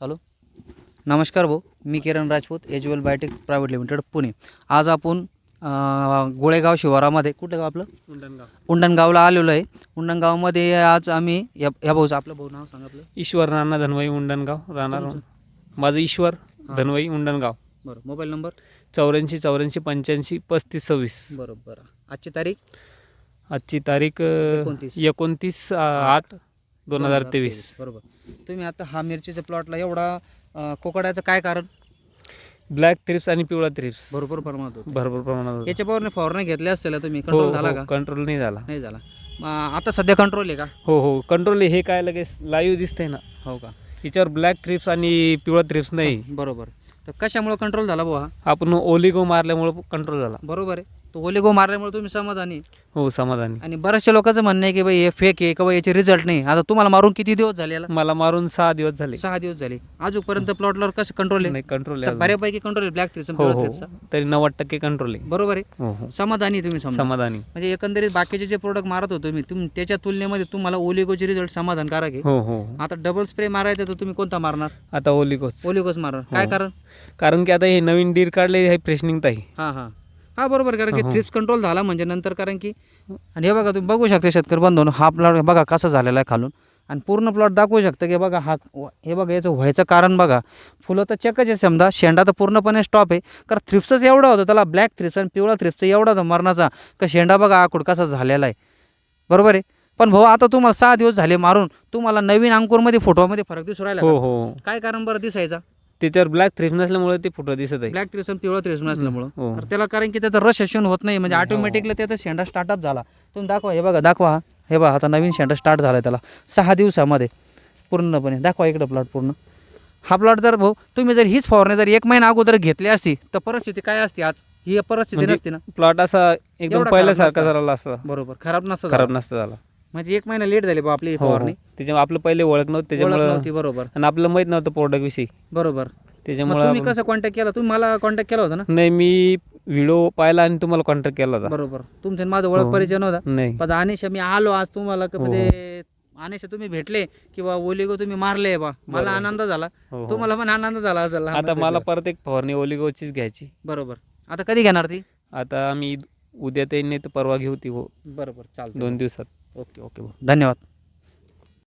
चालू. नमस्कार भाऊ मी Kiran Rajput Edgewell biotech private limited Pune. आज आपण गोळेगाव शिवारामध्ये कुठलं गाव आपलं? उंडणगाव. उंडणगावला आलेलो आहे. उंडणगावमध्ये आज आम्ही या या भाऊचं आपलं भाऊ नाव सांगा आपलं. ईश्वर राणा धनवाई उंडणगाव राहणार? माझं ईश्वर धनवाई उंडणगाव. बरं मोबाईल नंबर? चौऱ्याऐंशी चौऱ्याऐंशी पंच्याऐंशी पस्तीस सव्वीस. बरं बरं. आजची तारीख? आजची तारीख एकोणतीस. आठ. दोन हजार तेवीस. बरोबर. तुम्ही आता हा मिरचीच्या प्लॉटला एवढा कोकड्याचं काय कारण? ब्लॅक थ्रिप्स आणि पिवळा थ्रिप्स. भरपूर प्रमाणात होतं. भरपूर प्रमाणात होतं. याच्या पवरने फवारणी घेतल्या असतील तुम्ही हो कंट्रोल झाला का? कंट्रोल नाही झाला. नाही झाला. आता सध्या कंट्रोल आहे का? हो हो कंट्रोल हे काय लगेच लाईव्ह दिसतंय ना. हो का? याच्यावर ब्लॅक थ्रिप्स आणि पिवळा थ्रिप्स नाही. बरोबर. तर कशामुळे कंट्रोल झाला बुवा? हा आपण ओलिगो मारल्यामुळं कंट्रोल झाला. बरोबर आहे. तो ओलेगो मारल्यामुळे तुम्ही समाधानी आहे. हो समाधानी. आणि बऱ्याचशा लोकांचं म्हणणं आहे की बाई हे फेक आहे किंवा याचे रिझल्ट नाही. आता तुम्हाला मारून किती दिवस झाले याला? मला मारून सहा दिवस झाले. सहा दिवस झाले. अजूनपर्यंत प्लॉटवर कसं कंट्रोल आहे? नाही कंट्रोल स- बऱ्यापैकी कंट्रोल आहे. ब्लॅक थ्रिप्स हो हो. तरी नव्वद टक्के कंट्रोल आहे. बरोबर आहे? हो हो. समाधानी आहे तुम्ही समजा. समाधानी. म्हणजे एकंदरीत बाकीचे जे प्रोडक्ट मारत होतो तुम्ही तुम्ही त्याच्या तुलनेमध्ये तुम्हाला ओलिगोचे रिझल्ट समाधानकारक आहे. हो हो. आता डबल स्प्रे मारायचा तर तुम्ही कोणता मारणार? आता ओलिगोच ओलिगोच मारणार. काय. कारण? कारण की आता हे नवीन डीर काढले हे फ्रेशनिंग ताई. हां हां. हा बरोबर कारण की हो. थ्रिप्स कंट्रोल झाला म्हणजे नंतर कारण की आणि हे बघा तुम्ही बघू शकता शेतकरी बांधून हा प्लॉट बघा कसा झालेला आहे खालून. आणि पूर्ण प्लॉट दाखवू शकता की बघा हा हे बघा याचं व्हायचं कारण बघा फुलं तर चेकच आहे समजा शेंडा तर पूर्णपणे स्टॉप आहे कारण थ्रिप्सच एवढा होता त्याला ब्लॅक थ्रिप्स आणि पिवळा थ्रिप्स एवढा होता मरणाचा का शेंडा बघा आकुड कसा झालेला आहे. बरोबर आहे? पण भाऊ आता तुम्हाला सहा दिवस झाले मारून तुम्हाला नवीन अंकुरमध्ये फोटोमध्ये फरक दिसू राहिला हो? हो. काय कारण बरं दिसायचा? त्याच्यावर ब्लॅक थ्रिप नसल्यामुळे ते फोटो दिसत आहे. ब्लॅक थ्रेस आणि पिवळा थ्रेस नसल्यामुळं. हो. तर त्याला कारण की त्याचा रस सेशन होत नाही म्हणजे हो. ऑटोमॅटिकली त्याचा शेंडा स्टार्टअप झाला. तुम्ही दाखवा हे बघा दाखवा. हा. हे बघा आता नवीन शेंडा स्टार्ट झाला त्याला. सहा दिवसामध्ये पूर्णपणे. दाखवा इकडं प्लॉट पूर्ण. हा प्लॉट जर भाऊ तुम्ही जर हीच फवारणी जर एक महिना अगोदर घेतली असती तर परिस्थिती काय असती आज? ही परिस्थिती म्हणजे नसती ना. प्लॉट असा एकदम पहिल्यासारखा झाला असता. बरोबर. खराब नसतं खराब झाला. नसता झाला. म्हणजे एक महिना लेट झाली बा आपली ही हो, हो. फवारणी त्याच्यामुळे आपलं पहिले ओळख नव्हतं ओळख त्याच्यामुळं बरोबर. आणि आपलं माहीत नव्हतं प्रोडक्ट विषयी. बरोबर. मग त्याच्यामुळे तुम्ही आपण- कसं कॉन्टॅक्ट केला? तुम्ही मला कॉन्टॅक्ट केला होता ना? नाही मी व्हिडिओ पाहिला आणि तुम्हाला कॉन्टॅक्ट केला होता. बरोबर. तुमच्या आणि माझा ओळख हो. परिचय नव्हता. नाही. पण अनिशा मी आलो आज तुम्हाला क- हो. म्हणजे अनिशा तुम्ही भेटले किंवा ओलिगो तुम्ही मारले बा. मला. आनंद झाला. हो, हो. तुम्हाला पण आनंद झाला असेल लहान आता मला भेटल्यावर. परत एक फवारणी ओलिगोचीच घ्यायची. बरोबर. आता कधी घेणार ती? आता आम्ही उद्या ते नाही तर परवा घेऊ ती हो. बरोबर. चालतं दोन दिवसात. ओके ओके धन्यवाद.